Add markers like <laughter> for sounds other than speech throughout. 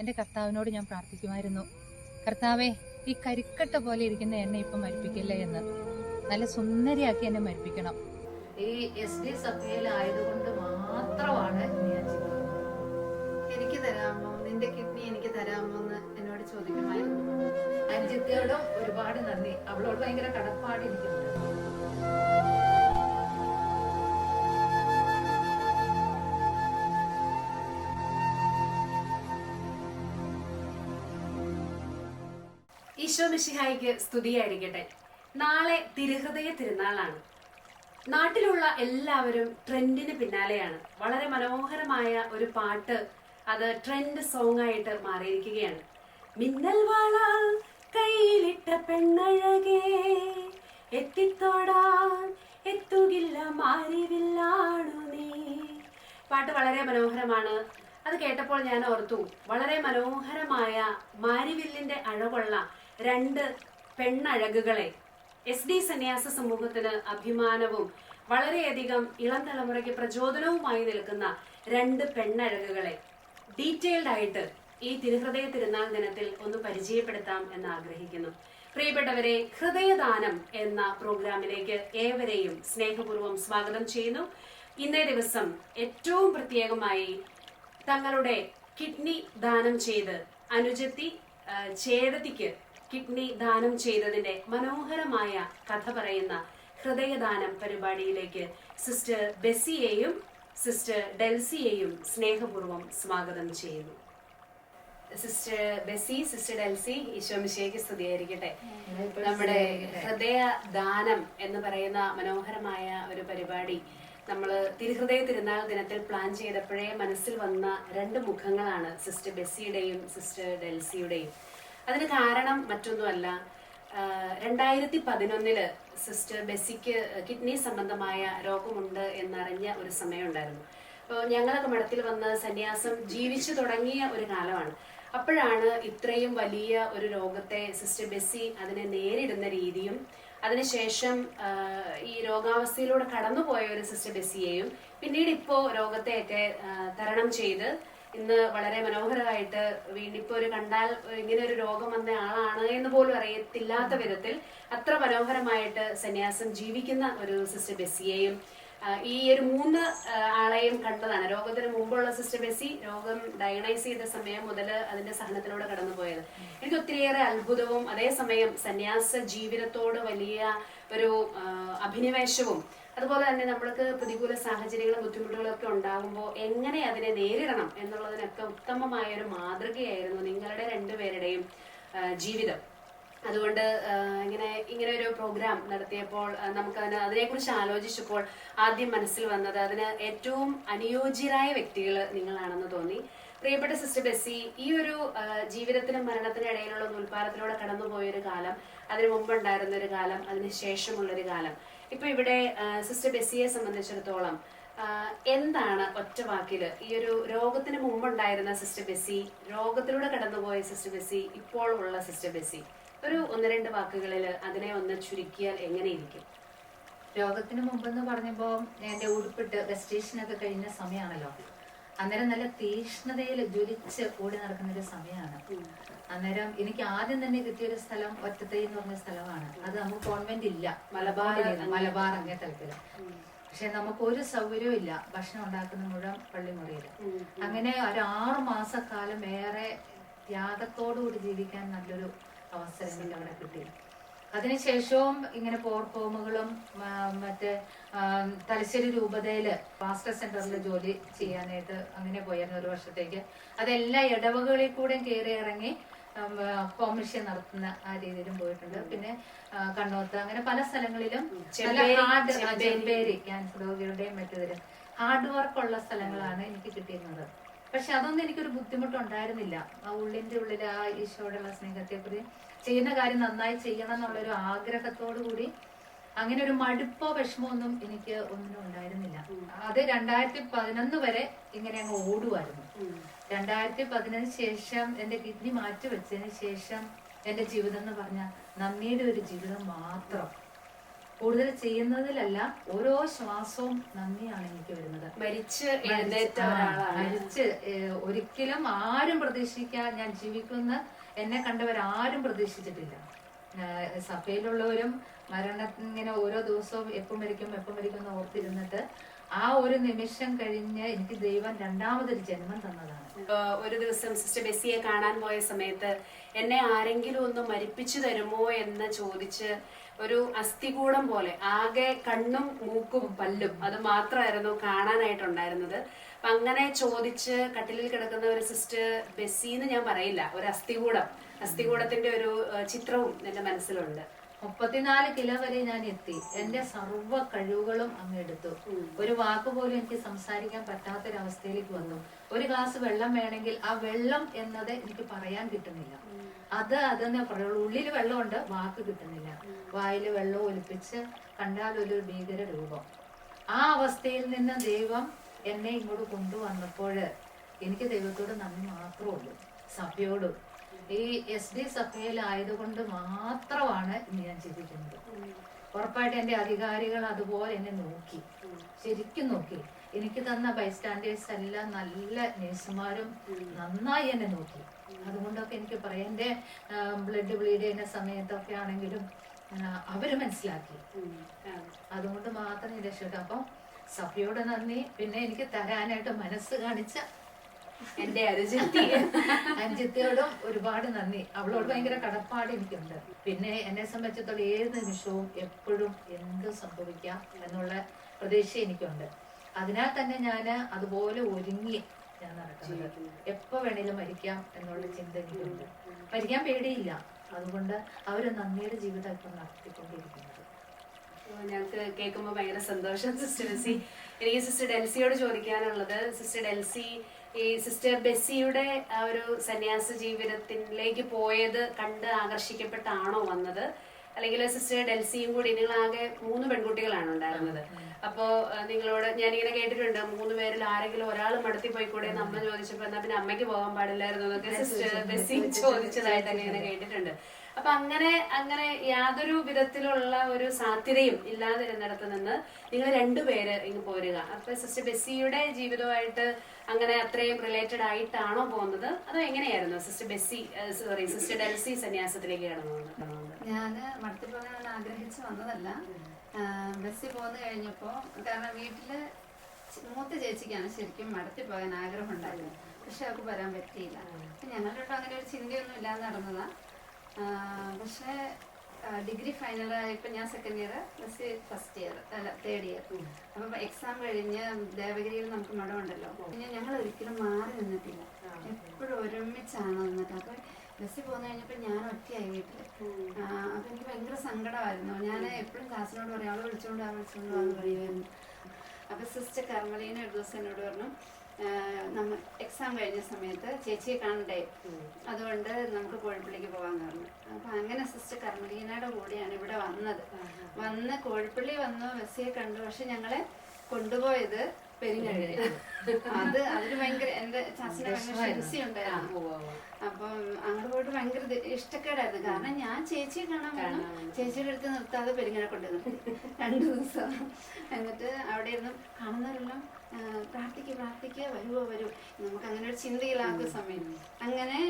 എന്റെ കർത്താവിനോട് ഞാൻ പ്രാർത്ഥിക്കുമായിരുന്നു. കർത്താവെ ഈ കരിക്കട്ട പോലെ ഇരിക്കുന്ന എന്നെ ഇപ്പം മരിപ്പിക്കില്ല എന്ന്. നല്ല സുന്ദരിയാക്കി എന്നെ മരിപ്പിക്കണം. ഈ എസ് ഡി സഭയിലായതുകൊണ്ട് മാത്രമാണ് ഞാൻ എനിക്ക് തരാമോ? നിന്റെ കിഡ്നി എനിക്ക് തരാമോ എന്ന് എന്നോട് ചോദിക്കുമായിരുന്നു. അഞ്ജിത്തയോടും ഒരുപാട് നന്ദി. അവളോട് ഭയങ്കര കടപ്പാട് എനിക്കുണ്ട് ഈശോ മിശിഹായിക്ക് സ്തുതിയായിരിക്കട്ടെ. നാളെ തിരുഹൃദയ തിരുനാളാണ്. നാട്ടിലുള്ള എല്ലാവരും ട്രെൻഡിന് പിന്നാലെയാണ്. വളരെ മനോഹരമായ ഒരു പാട്ട് അത് ട്രെൻഡ് സോങ് ആയിട്ട് മാറിയിരിക്കുകയാണ്. മിന്നൽ വാള കയ്യിലിട്ട പെണ്ണഴകേ എത്തിത്തോടാൻ എത്തുകില്ല മാറിവില്ലാണു നീ. പാട്ട് വളരെ മനോഹരമാണ്. അത് കേട്ടപ്പോൾ ഞാൻ ഓർത്തു വളരെ മനോഹരമായ മാരിവില്ലിന്റെ അഴകുള്ള രണ്ട് പെണ്ണഴകുകളെ. എസ് ഡി സന്യാസ സമൂഹത്തിന് അഭിമാനവും വളരെയധികം ഇളം തലമുറയ്ക്ക് പ്രചോദനവുമായി നിൽക്കുന്ന രണ്ട് പെണ്ണഴകുകളെ. ഡീറ്റെയിൽഡ് ആയിട്ട് ഈ തിരുഹൃദയ തിരുനാൾ ദിനത്തിൽ ഒന്ന് പരിചയപ്പെടുത്താം എന്ന് ആഗ്രഹിക്കുന്നു പ്രിയപ്പെട്ടവരെ ഹൃദയദാനം എന്ന പ്രോഗ്രാമിലേക്ക് ഏവരെയും സ്നേഹപൂർവം സ്വാഗതം ചെയ്യുന്നു. ഇന്നേ ദിവസം ഏറ്റവും പ്രത്യേകമായി തങ്ങളുടെ കിഡ്നി ദാനം ചെയ്ത് അനുജത്തി ആ, ചേടത്തിക്ക് കിഡ്നി ദാനം ചെയ്തതിന്റെ മനോഹരമായ കഥ പറയുന്ന ഹൃദയദാനം പരിപാടിയിലേക്ക് സിസ്റ്റർ ബെസിയെയും സിസ്റ്റർ ഡെൽസിയെയും സ്നേഹപൂർവം സ്വാഗതം ചെയ്യുന്നു. സിസ്റ്റർ ബെസി സിസ്റ്റർ ഡെൽസി ഈശോമിശേക്ക് സ്തുതിയായിരിക്കട്ടെ. നമ്മുടെ ഹൃദയ ദാനം എന്ന് പറയുന്ന മനോഹരമായ ഒരു പരിപാടി നമ്മൾ തിരുഹൃദയ തിരുനാൾ ദിനത്തിൽ പ്ലാൻ ചെയ്തപ്പോഴേ മനസ്സിൽ വന്ന രണ്ട് മുഖങ്ങളാണ് സിസ്റ്റർ ബെസ്സിയുടെയും സിസ്റ്റർ ഡെൽസിയുടെയും. അതിന് കാരണം മറ്റൊന്നുമല്ല. രണ്ടായിരത്തി പതിനൊന്നിൽ സിസ്റ്റർ ബെസിക്ക് കിഡ്നി സംബന്ധമായ രോഗമുണ്ട് എന്നറിഞ്ഞ ഒരു സമയമുണ്ടായിരുന്നു. അപ്പോൾ ഞങ്ങളൊക്കെ മഠത്തിൽ വന്ന് സന്യാസം ജീവിച്ചു തുടങ്ങിയ ഒരു കാലമാണ്. അപ്പോഴാണ് ഇത്രയും വലിയ ഒരു രോഗത്തെ സിസ്റ്റർ ബെസ്സി അതിനെ നേരിടുന്ന രീതിയും അതിനുശേഷം ഈ രോഗാവസ്ഥയിലൂടെ കടന്നുപോയ ഒരു സിസ്റ്റർ ബെസ്സിയെയും പിന്നീട് ഇപ്പോൾ രോഗത്തെയൊക്കെ തരണം ചെയ്ത് ഇന്ന് വളരെ മനോഹരമായിട്ട് വീണ്ടിപ്പോ ഒരു കണ്ടാൽ ഇങ്ങനെ ഒരു രോഗം വന്ന ആളാണ് എന്ന് പോലും അറിയത്തില്ലാത്ത വിധത്തിൽ അത്ര മനോഹരമായിട്ട് സന്യാസം ജീവിക്കുന്ന ഒരു സിസ്റ്റർ ബെസ്സിയെയും ഈ ഒരു മൂന്ന് ആളെയും കണ്ടതാണ്. രോഗത്തിന് മുമ്പുള്ള സിസ്റ്റർ ബെസ്സി രോഗം ഡയഗ്നൈസ് ചെയ്ത സമയം മുതൽ അതിന്റെ സഹനത്തിലൂടെ കടന്നുപോയത്. എനിക്ക് ഒത്തിരിയേറെ അത്ഭുതവും അതേസമയം സന്യാസ ജീവിതത്തോട് വലിയ ഒരു അഭിനിവേശവും അതുപോലെ തന്നെ നമ്മൾക്ക് പ്രതികൂല സാഹചര്യങ്ങളും ബുദ്ധിമുട്ടുകളും ഒക്കെ ഉണ്ടാകുമ്പോൾ എങ്ങനെ അതിനെ നേരിടണം എന്നുള്ളതിനൊക്കെ ഉത്തമമായ ഒരു മാതൃകയായിരുന്നു നിങ്ങളുടെ രണ്ടുപേരുടെയും ജീവിതം. അതുകൊണ്ട് ഇങ്ങനെ ഇങ്ങനെ ഒരു പ്രോഗ്രാം നടത്തിയപ്പോൾ നമുക്ക് അതിന് അതിനെക്കുറിച്ച് ആലോചിച്ചപ്പോൾ ആദ്യം മനസ്സിൽ വന്നത് അതിന് ഏറ്റവും അനുയോജ്യരായ വ്യക്തികൾ നിങ്ങളാണെന്ന് തോന്നി. പ്രിയപ്പെട്ട സിസ്റ്റർ ബെസ്സി ഈ ഒരു ജീവിതത്തിനും മരണത്തിനും ഇടയിലുള്ള നൂൽപ്പാലത്തിലൂടെ കടന്നുപോയൊരു കാലം അതിനു മുമ്പുണ്ടായിരുന്ന ഒരു കാലം അതിനു ശേഷമുള്ളൊരു കാലം. ഇപ്പൊ ഇവിടെ സിസ്റ്റർ ബെസ്സിയെ സംബന്ധിച്ചിടത്തോളം എന്താണ് ഒറ്റ വാക്കിൽ ഈ ഒരു രോഗത്തിന് മുമ്പുണ്ടായിരുന്ന സിസ്റ്റർ ബെസ്സി രോഗത്തിലൂടെ കടന്നുപോയ സിസ്റ്റർ ബെസ്സി ഇപ്പോൾ ഉള്ള സിസ്റ്റർ ബെസ്സി ഒരു ഒന്ന് രണ്ട് വാക്കുകളിൽ അതിനെ ഒന്ന് ചുരുക്കിയാൽ എങ്ങനെയിരിക്കും? രോഗത്തിന് മുമ്പെന്ന് പറഞ്ഞപ്പോൾ എന്റെ ഉടുപ്പിട്ട് വെസ്റ്റേഷനൊക്കെ കഴിഞ്ഞ സമയമാണല്ലോ അന്നേരം നല്ല തീഷ്ണതയിൽ ജ്വലിച്ച് ഓടി നടക്കുന്ന ഒരു സമയമാണ് അന്നേരം എനിക്ക് ആദ്യം തന്നെ കിട്ടിയ ഒരു സ്ഥലം ഒറ്റത്തൈ എന്ന് പറഞ്ഞ സ്ഥലമാണ്. അത് നമുക്ക് കോൺവെന്റ് ഇല്ല. മലബാർ മലബാർ അങ്ങേ തലത്തിൽ. പക്ഷെ നമുക്ക് ഒരു സൗകര്യവും ഇല്ല. ഭക്ഷണം ഉണ്ടാക്കുന്ന മുഴുവൻ പള്ളിമുറിയിൽ അങ്ങനെ ഒരു ആറു മാസക്കാലം ഏറെ ത്യാഗത്തോടുകൂടി ജീവിക്കാൻ നല്ലൊരു അവസരം എനിക്ക് അവിടെ കിട്ടി. അതിനുശേഷവും ഇങ്ങനെ പോർ ഹോമുകളും മറ്റേ തലശ്ശേരി രൂപതയിൽ പാസ്റ്റർ സെന്ററിൽ ജോലി ചെയ്യാനായിട്ട് അങ്ങനെ പോയായിരുന്നു ഒരു വർഷത്തേക്ക്. അതെല്ലാ ഇടവകളിൽ കൂടെ കയറി ഇറങ്ങി മിഷൻ നടത്തുന്ന ആ രീതിയിലും പോയിട്ടുണ്ട്. പിന്നെ കണ്ണോത്ത് അങ്ങനെ പല സ്ഥലങ്ങളിലും ചെമ്പേരി, ക്യാൻസർ രോഗികളുടെയും മറ്റുതരും ഹാർഡ് വർക്ക് ഉള്ള സ്ഥലങ്ങളാണ് എനിക്ക് കിട്ടിയിരുന്നത്. പക്ഷെ അതൊന്നും എനിക്കൊരു ബുദ്ധിമുട്ടുണ്ടായിരുന്നില്ല. ആ ഉള്ളിന്റെ ഉള്ളിൽ ആ ഈശോയോടുള്ള സ്നേഹത്തെ കുറിച്ച് ചെയ്യുന്ന കാര്യം നന്നായി ചെയ്യണം എന്നുള്ള ഒരു ആഗ്രഹത്തോടു കൂടി അങ്ങനെ ഒരു മടുപ്പോ വിഷമോ ഒന്നും എനിക്ക് ഒന്നിനും ഉണ്ടായിരുന്നില്ല. അത് രണ്ടായിരത്തി പതിനൊന്ന് വരെ ഇങ്ങനെ അങ്ങ് ഓടുമായിരുന്നു രണ്ടായിരത്തി പതിനൊന്നിന് ശേഷം എന്റെ കിഡ്നി മാറ്റി വെച്ചതിന് ശേഷം എന്റെ ജീവിതം എന്ന് പറഞ്ഞാൽ നന്ദിയുടെ ഒരു ജീവിതം മാത്രം. കൂടുതൽ ചെയ്യുന്നതിലല്ല ഓരോ ശ്വാസവും നന്ദിയാണ് എനിക്ക് വരുന്നത്. മരിച്ച് മരിച്ച് ഒരിക്കലും ആരും പ്രതീക്ഷിക്കാൻ ഞാൻ ജീവിക്കുന്ന എന്നെ കണ്ടവരാരും പ്രതീക്ഷിച്ചിട്ടില്ല. ഏഹ്, സഭയിലുള്ളവരും മരണ ഇങ്ങനെ ഓരോ ദിവസവും എപ്പം മരിക്കും എപ്പം മരിക്കും എന്ന് ഓർത്തിരുന്നിട്ട് ആ ഒരു നിമിഷം കഴിഞ്ഞ് എനിക്ക് ദൈവം രണ്ടാമതൊരു ജന്മം തന്നതാണ്. ഒരു ദിവസം സിസ്റ്റർ ബെസ്സിയെ കാണാൻ പോയ സമയത്ത് എന്നെ ആരെങ്കിലും ഒന്ന് മരിപ്പിച്ചു തരുമോ എന്ന് ചോദിച്ച് ഒരു അസ്ഥികൂടം പോലെ ആകെ കണ്ണും മൂക്കും പല്ലും അത് മാത്രമായിരുന്നു കാണാനായിട്ടുണ്ടായിരുന്നത്. അപ്പൊ അങ്ങനെ ചോദിച്ച് കട്ടിലിൽ കിടക്കുന്ന ഒരു സിസ്റ്റർ ബെസ്സിന്ന് ഞാൻ പറയില്ല ഒരു അസ്ഥികൂടം അസ്ഥികൂടത്തിന്റെ ഒരു ചിത്രവും എന്റെ മനസ്സിലുണ്ട്. മുപ്പത്തിനാല് കിലോ വരെ ഞാൻ എത്തി. എന്റെ സർവ കഴിവുകളും അങ്ങ് എടുത്തു. ഒരു വാക്ക് പോലും എനിക്ക് സംസാരിക്കാൻ പറ്റാത്തൊരവസ്ഥയിലേക്ക് വന്നു. ഒരു ഗ്ലാസ് വെള്ളം വേണമെങ്കിൽ ആ വെള്ളം എന്നത് എനിക്ക് പറയാൻ കിട്ടുന്നില്ല. അത് അതെന്നെ പറയുള്ളൂ. ഉള്ളിൽ വെള്ളമുണ്ട് വാക്ക് കിട്ടുന്നില്ല. വായിൽ വെള്ളം ഒലിപ്പിച്ച് കണ്ടാൽ ഒരു ഭീകര രൂപം. ആ അവസ്ഥയിൽ നിന്ന് ദൈവം എന്നെ ഇങ്ങോട്ട് കൊണ്ടുവന്നപ്പോൾ എനിക്ക് ദൈവത്തോട് നന്ദി മാത്രമേ ഉള്ളൂ. സഭയോടും ഈ എസ് ഡി സഭയിലായതുകൊണ്ട് മാത്രമാണ് ഇന്ന് ഞാൻ ചിന്തിക്കുന്നത്. ഉറപ്പായിട്ട് എന്റെ അധികാരികൾ അതുപോലെ എന്നെ നോക്കി. ശരിക്കും നോക്കി. എനിക്ക് തന്ന ബൈസ്റ്റാൻഡേഴ്സ് എല്ലാം നല്ല നേഴ്സുമാരും നന്നായി എന്നെ നോക്കി. അതുകൊണ്ടൊക്കെ എനിക്ക് പറയാം. എന്റെ ബ്ലഡ് ബ്ലീഡ് ചെയ്യുന്ന സമയത്തൊക്കെ ആണെങ്കിലും അവർ മനസ്സിലാക്കി. അതുകൊണ്ട് മാത്രം ഞാൻ രക്ഷപ്പെട്ടു അപ്പം സഭയോട് നന്ദി. പിന്നെ എനിക്ക് തരാനായിട്ട് മനസ്സ് കാണിച്ച എന്റെ അനുജത്തി അഞ്ജിത്തയോടും ഒരുപാട് നന്ദി. അവളോട് ഭയങ്കര കടപ്പാട് എനിക്കുണ്ട്. പിന്നെ എന്നെ സംബന്ധിച്ചിടത്തോളം ഏത് നിമിഷവും എപ്പോഴും എന്ത് സംഭവിക്കാം എന്നുള്ള പ്രതീക്ഷ എനിക്കുണ്ട്. അതിനാൽ തന്നെ ഞാൻ അതുപോലെ ഒരുങ്ങി ഞാൻ നടക്കുന്നത്. എപ്പോ വേണേലും മരിക്കാം എന്നുള്ള ചിന്ത എനിക്കുണ്ട്. മരിക്കാൻ പേടിയില്ല. അതുകൊണ്ട് അവർ നന്ദിയുടെ ജീവിതം ഇപ്പം നടത്തിക്കൊണ്ടിരിക്കുന്നത്. ഞങ്ങൾക്ക് കേൾക്കുമ്പോൾ ഭയങ്കര സന്തോഷം സിസ്റ്റർ ഡെൽസി. എനിക്ക് സിസ്റ്റർ ഡെൽസിയോട് ചോദിക്കാനുള്ളത് സിസ്റ്റർ ഡെൽസി ഈ സിസ്റ്റർ ബെസ്സിയുടെ ആ ഒരു സന്യാസ ജീവിതത്തിലേക്ക് പോയത് കണ്ട് ആകർഷിക്കപ്പെട്ടാണോ വന്നത്? അല്ലെങ്കിൽ സിസ്റ്റർ ഡെൽസിയും കൂടി നിങ്ങളാകെ മൂന്ന് പെൺകുട്ടികളാണ് ഉണ്ടായിരുന്നത്. അപ്പോ നിങ്ങളോട് ഞാനിങ്ങനെ കേട്ടിട്ടുണ്ട് മൂന്ന് പേരിൽ ആരെങ്കിലും ഒരാൾ മടത്തി പോയിക്കൂടെ എന്ന് അമ്മ ചോദിച്ചപ്പോ എന്നാ പിന്നെ അമ്മയ്ക്ക് പോകാൻ പാടില്ലായിരുന്നു എന്നൊക്കെ സിസ്റ്റർ ബെസ്സി ചോദിച്ചതായിട്ട് അങ്ങനെ കേട്ടിട്ടുണ്ട്. അപ്പൊ അങ്ങനെ അങ്ങനെ യാതൊരു വിധത്തിലുള്ള ഒരു സാധ്യതയും ഇല്ലാതിരുന്നിടത്ത് നിന്ന് നിങ്ങൾ രണ്ടുപേര് ഇങ്ങ് പോരുക. അപ്പൊ സിസ്റ്റർ ബെസ്സിയുടെ ജീവിതമായിട്ട് അങ്ങനെ അത്രയും റിലേറ്റഡ് ആയിട്ടാണോ പോകുന്നത്? അതോ എങ്ങനെയായിരുന്നു sister Bessy sorry sister Delsy സന്യാസത്തിലേക്ക് കടന്നു ഞാൻ മടത്തിൽ പോകാൻ ആഗ്രഹിച്ച് വന്നതല്ല. ബസ്സിൽ പോന്നു കഴിഞ്ഞപ്പോൾ കാരണം വീട്ടിൽ മൂത്ത ചേച്ചിക്കാണ് ശരിക്കും മടത്തി പോകാൻ ആഗ്രഹം ഉണ്ടായിരുന്നു പക്ഷെ അവർക്ക് വരാൻ പറ്റിയില്ല. അപ്പൊ ഞങ്ങളുടെ അങ്ങനെ ഒരു ചിന്തയൊന്നും ഇല്ലാതെ നടന്നതാ. പക്ഷേ ഡിഗ്രി ഫൈനൽ ഇപ്പം ഞാൻ second year plus first year അല്ല തേർഡ് ഇയർ അപ്പം എക്സാം കഴിഞ്ഞ് ദേവഗിരിയിൽ നമുക്ക് മഠമുണ്ടല്ലോ. പിന്നെ ഞങ്ങൾ ഒരിക്കലും മാറി നിന്നിട്ടില്ല. എപ്പോഴും ഒരുമിച്ചാണ് നിന്നിട്ട്. അപ്പൊ ബസ്സിൽ പോന്നു കഴിഞ്ഞപ്പോൾ ഞാൻ ഒറ്റയായി വീട്ടിൽ അപ്പം എനിക്ക് ഭയങ്കര സങ്കടമായിരുന്നു. ഞാൻ എപ്പോഴും ക്ലാസ്സിനോട് പറയും അവൾ വിളിച്ചോണ്ട് ആ വിളിച്ചോണ്ട് വാന്ന് പറയുമായിരുന്നു അപ്പം സിസ്റ്റർ കർമ്മലീന ഒരു ദിവസം എന്നോട് പറഞ്ഞു നമ്മ എക്സാം കഴിഞ്ഞ സമയത്ത് ചേച്ചിയെ കാണണ്ടേ? അതുകൊണ്ട് നമുക്ക് കോഴിപ്പള്ളിക്ക് പോകാൻ പറഞ്ഞു. അപ്പൊ അങ്ങനെ സിസ്റ്റർ കർമ്മലീനയുടെ കൂടെയാണ് ഇവിടെ വന്നത്. വന്ന് കോഴിപ്പള്ളി വന്നു ബസ്സിയെ കണ്ടു. പക്ഷെ ഞങ്ങളെ കൊണ്ടുപോയത് പെരിങ്ങഴി. അത് അതിന് ഭയങ്കര എന്റെ ചാച്ചന് ഭയങ്കര ഷെൻസി ഉണ്ടായിരുന്നു അപ്പം അങ്ങോട്ട് പോയിട്ട് ഭയങ്കര ഇഷ്ടക്കേടായിരുന്നു. കാരണം ഞാൻ ചേച്ചിയെ കാണാൻ വേണം ചേച്ചിയുടെ അടുത്ത് നിർത്താതെ പെരിങ്ങഴ കൊണ്ടുവന്നു. രണ്ട് ദിവസം. എന്നിട്ട് അവിടെ ഇരുന്ന് കാണുന്നവരെല്ലാം പ്രാർത്ഥിക്കുക പ്രാർത്ഥിക്കുക വരുവോ വരൂ. നമുക്ക് അങ്ങനെ ഒരു ചിന്തയിലാക്കുന്ന സമയം. അങ്ങനെ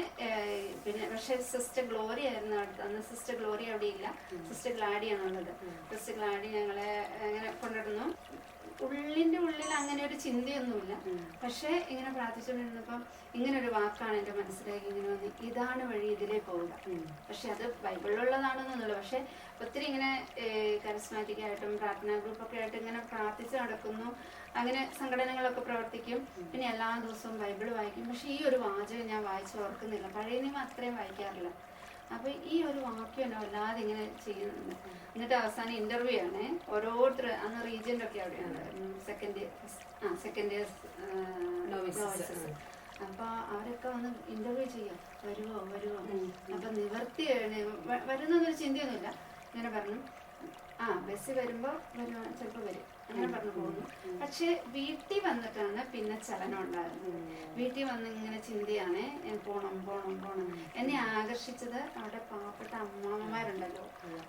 പിന്നെ പക്ഷെ സിസ്റ്റർ ഗ്ലോറി ആയിരുന്നു അന്ന് സിസ്റ്റർ ഗ്ലോറി അവിടെ ഇല്ല സിസ്റ്റർ ഗ്ലാഡി ആണുള്ളത് സിസ്റ്റർ ഗ്ലാഡി ഞങ്ങളെ അങ്ങനെ കൊണ്ടിടുന്നു ഉള്ളിന്റെ ഉള്ളിൽ അങ്ങനെ ഒരു ചിന്തയൊന്നുമില്ല. പക്ഷേ ഇങ്ങനെ പ്രാർത്ഥിച്ചുകൊണ്ടിരുന്നപ്പം ഇങ്ങനെ ഒരു വാക്കാണ് എന്റെ മനസ്സിലേക്ക് ഇങ്ങനെ വന്ന് ഇതാണ് വഴി ഇതിലേ പോവുക പക്ഷെ അത് ബൈബിളിലുള്ളതാണെന്നൊന്നുമില്ല പക്ഷെ ഒത്തിരി ഇങ്ങനെ കരിസ്മാറ്റിക് ആയിട്ടും പ്രാർത്ഥനാ ഗ്രൂപ്പൊക്കെ ആയിട്ട് ഇങ്ങനെ പ്രാർത്ഥിച്ച് നടക്കുന്നു. അങ്ങനെ സംഘടനകളൊക്കെ പ്രവർത്തിക്കും. പിന്നെ എല്ലാ ദിവസവും ബൈബിൾ വായിക്കും. പക്ഷെ ഈ ഒരു വാചകം ഞാൻ വായിച്ച് ഓർക്കുന്നില്ല. പഴയ നിയമം അത്രയും വായിക്കാറില്ല. അപ്പൊ ഈ ഒരു വാക്യം എന്നെ വല്ലാതെ ഇങ്ങനെ ചെയ്യുന്നുണ്ട്. എന്നിട്ട് അവസാനം ഇന്റർവ്യൂ ആണ്. ഓരോരുത്തർ അന്ന് റീജിയന്റെ ഒക്കെ അവിടെയാണ്. സെക്കൻഡ് ഇയർ ആ സെക്കൻഡ് ഇയർ. അപ്പൊ അവരൊക്കെ വന്ന് ഇന്റർവ്യൂ ചെയ്യാം. വരുവോ വരുവോ? അപ്പൊ നിവർത്തി വരുന്നൊരു ചിന്തയൊന്നുമില്ല. ഇങ്ങനെ പറഞ്ഞു. ആ ബസ് വരുമ്പോ വരുവാ ചിലപ്പോ വരും. അങ്ങനെ പറഞ്ഞു പോകുന്നു. പക്ഷെ വീട്ടിൽ വന്നിട്ടാണ് പിന്നെ ചലനം ഉണ്ടാകുന്നത് വീട്ടിൽ വന്ന് ഇങ്ങനെ ചിന്തയാണ് പോണം പോണം പോണം. എന്നെ ആകർഷിച്ചത് അവിടെ പാവപ്പെട്ട അമ്മാമ്മമാരുണ്ടല്ലോ.